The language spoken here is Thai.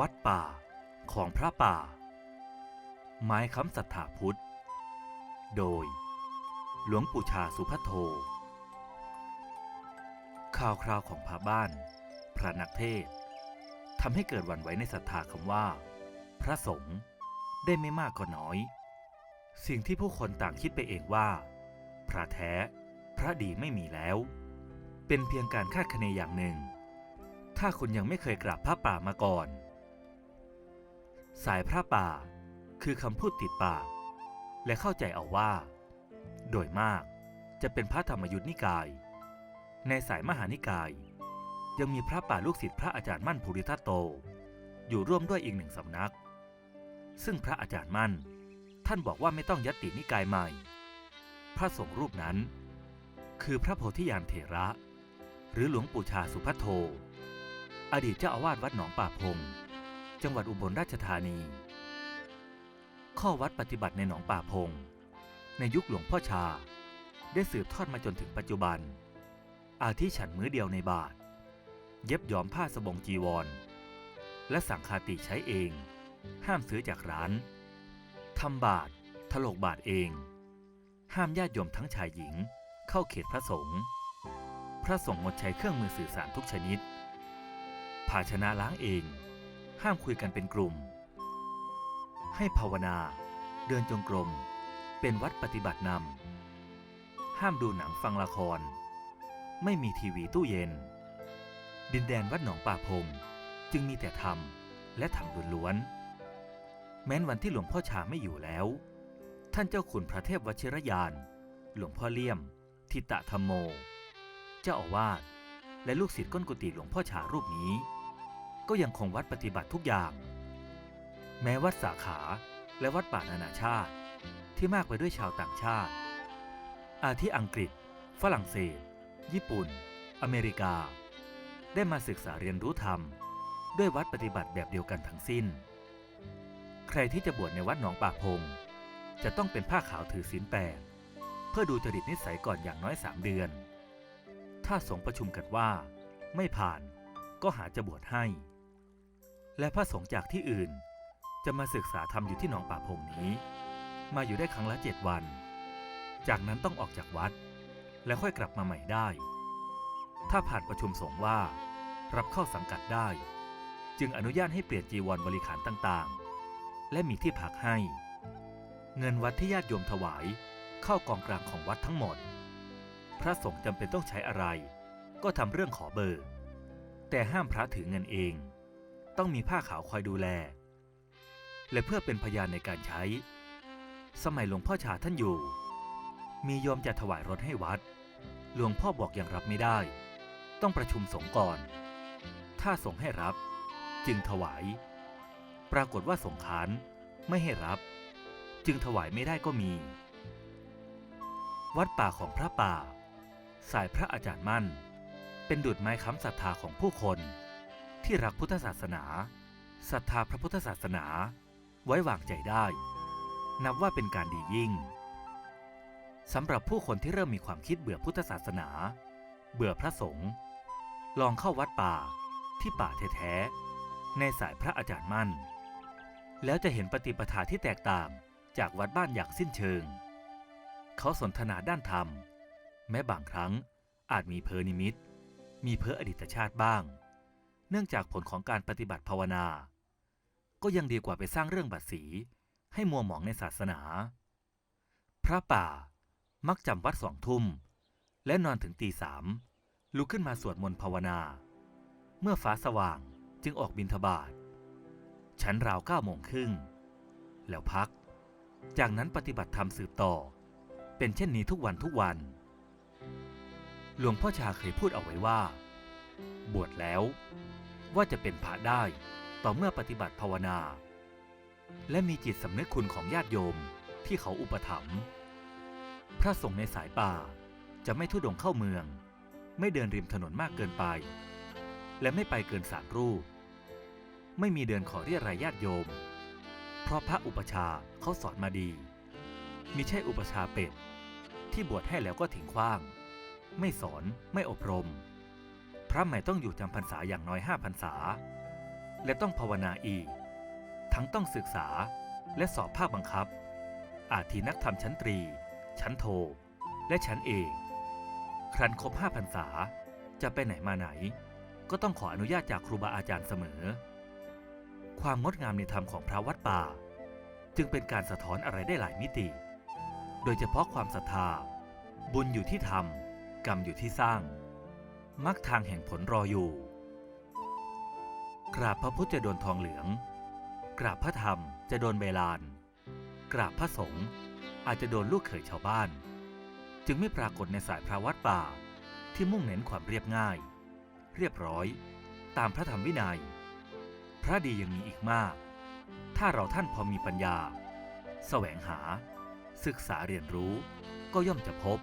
วัดป่า ของพระป่า ไม้ค้ำศรัทธาพุทธ โดย หลวงปู่ชาสุพัทโท ข่าวคราวของพระบ้าน พระนักเทศทำให้เกิดหวันไหวในศรัทธาคำว่า พระสงฆ์ได้ไม่มากก็น้อย สิ่งที่ผู้คนต่างคิดไปเองว่า พระแท้ พระดีไม่มีแล้ว เป็นเพียงการคาดคะเนอย่างหนึ่งถ้าคุณยังไม่เคยกราบพระป่ามาก่อน สายพระป่าคือคำพูดติดปาก และเข้าใจเอาว่า โดยมากจะเป็นพระธรรมยุทธนิกาย ในสายมหานิกาย ยังมีพระป่าลูกศิษย์พระอาจารย์มั่นภูริทัตโต อยู่ร่วมด้วยอีกหนึ่งสำนัก ซึ่งพระอาจารย์มั่น ท่านบอกว่าไม่ต้องยัตตินิกายใหม่ พระสงฆ์รูปนั้น คือพระโพธิยานเถระ หรือหลวงปู่ชาสุพัทโท อดีตเจ้าอาวาสวัดหนองป่าพง จังหวัดอุบลราชธานี ข้อวัดปฏิบัติในหนองป่าพง ในยุคหลวงพ่อชา ได้สืบทอดมาจนถึงปัจจุบัน อาทิฉันมื้อเดียวในบาท เย็บย้อมผ้าสบงจีวร และสังคาติใช้เอง ห้ามซื้อจากร้านทำบาทถลกบาทเอง ห้ามญาติโยมทั้งชายหญิง เข้าเขตพระสงฆ์พระสงฆ์งดใช้เครื่องมือสื่อสารทุกชนิด ภาชนะล้างเอง ห้ามคุยกันเป็นกลุ่ม ให้ภาวนา เดินจงกรม เป็นวัดปฏิบัตินำ ห้ามดูหนังฟังละคร ไม่มีทีวีตู้เย็น ดินแดนวัดหนองป่าพง จึงมีแต่ธรรมและธรรมล้วนๆ แม้นวันที่หลวงพ่อชาไม่อยู่แล้ว ท่านเจ้าขุนพระเทพวชิรยาน หลวงพ่อเลี่ยม ทิตะธรรมโม เจ้าอาวาสและลูกศิษย์ก้นกุฏิหลวงพ่อชารูปนี้ ก็ยังคงวัดปฏิบัติทุกอย่าง แม้วัดสาขาและวัดป่านานาชาติ ที่มากไปด้วยชาวต่างชาติ อาทิอังกฤษ ฝรั่งเศส ญี่ปุ่น อเมริกา ได้มาศึกษาเรียนรู้ธรรม ด้วยวัดปฏิบัติแบบเดียวกันทั้งสิ้น ใครที่จะบวชในวัดหนองป่าพง จะต้องเป็นผ้าขาวถือศีลแปดเพื่อดูจริตนิสัยก่อนอย่างน้อยสามเดือน ถ้าสงประชุมกันว่า ไม่ผ่านก็หาจะบวชให้ และพระสงฆ์จากที่อื่น จะมาศึกษาธรรมอยู่ที่หนองป่าพงนี้ มาอยู่ได้ครั้งละเจ็ดวัน จากนั้นต้องออกจากวัด แล้วค่อยกลับมาใหม่ได้ ถ้าผ่านประชุมสงฆ์ว่า รับเข้าสังกัดได้ จึงอนุญาตให้เปลี่ยนจีวรบริขารต่างๆ และมีที่พักให้ เงินวัดที่ญาติโยมถวายเข้ากองกลางของวัดทั้งหมด พระสงฆ์จำเป็นต้องใช้อะไร ก็ทำเรื่องขอเบอร์ แต่ห้ามพระถือเงินเอง ต้องมีผ้าขาวคอยดูแล และเพื่อเป็นพยานในการใช้ สมัยหลวงพ่อชาท่านอยู่ มีโยมจะถวายรถให้วัด หลวงพ่อบอกยังรับไม่ได้ ต้องประชุมสงฆ์ก่อน ถ้าสงฆ์ให้รับ จึงถวาย ปรากฏว่าสงฆ์ค้านไม่ให้รับ จึงถวายไม่ได้ก็มี วัดป่าของพระป่า สายพระอาจารย์มั่น เป็นดุจไม้ค้ำศรัทธาของผู้คน ที่รักพุทธศาสนาศรัทธาพระพุทธศาสนาไว้วางใจได้ นับว่าเป็นการดียิ่งสำหรับผู้คนที่เริ่มมีความคิดเบื่อพุทธศาสนา เบื่อพระสงฆ์ลองเข้าวัดป่าที่ป่าแท้ๆในสายพระอาจารย์มั่น แล้วจะเห็นปฏิปทาที่แตกต่างจากวัดบ้านอย่างสิ้นเชิง เขาสนทนาด้านธรรม แม้บางครั้งอาจมีเพอนิมิต มีเพออดีตชาติบ้าง เนื่องจากผลของการปฏิบัติภาวนา ก็ยังดีกว่าไปสร้างเรื่องบัตรสี ให้มัวหมองในศาสนา พระป่ามักจำวัดสองทุ่ม และนอนถึงตีสามลุกขึ้นมาสวดมนต์ภาวนา เมื่อฟ้าสว่างจึงออกบินทบาทฉันราวเก้าโมงครึ่งแล้วพัก จากนั้นปฏิบัติธรรมสืบต่อ เป็นเช่นนี้ทุกวันทุกวัน หลวงพ่อชาเคยพูดเอาไว้ว่า บวชแล้ว ว่าจะเป็นพระได้ ต่อเมื่อปฏิบัติภาวนา และมีจิตสำนึกคุณของญาติโยมที่เขาอุปถัมภ์พระสงฆ์ในสายป่าจะไม่ทุดงเข้าเมือง ไม่เดินริมถนนมากเกินไป และไม่ไปเกินสามรูป ไม่มีเดินขอเรียรายญาติโยม เพราะพระอุปชาเขาสอนมาดี มิใช่อุปชาเป็ดที่บวชให้แล้วก็ทิ้งขว้าง ไม่สอนไม่อบรม พระใหม่ต้องอยู่จำพรรษาอย่างน้อยห้าพรรษา และต้องภาวนาอีก ทั้งต้องศึกษาและสอบภาคบังคับ อาทีนักธรรมชั้นตรี ชั้นโท และชั้นเอกครันครบห้าพรรษา จะไปไหนมาไหน ก็ต้องขออนุญาตจากครูบาอาจารย์เสมอ ความงดงามในธรรมของพระวัดป่า จึงเป็นการสะท้อนอะไรได้หลายมิติ โดยเฉพาะความศรัทธา บุญอยู่ที่ทำกรรมอยู่ที่สร้าง มักทางแห่งผลรออยู่ กราบพระพุทธจะโดนทองเหลือง กราบพระธรรมจะโดนใบลาน กราบพระสงฆ์อาจจะโดนลูกเขยชาวบ้าน จึงไม่ปรากฏในสายพระวัดป่าที่มุ่งเน้นความเรียบง่าย เรียบร้อยตามพระธรรมวินัย พระดียังมีอีกมาก ถ้าเราท่านพอมีปัญญา แสวงหา ศึกษาเรียนรู้ก็ย่อมจะพบ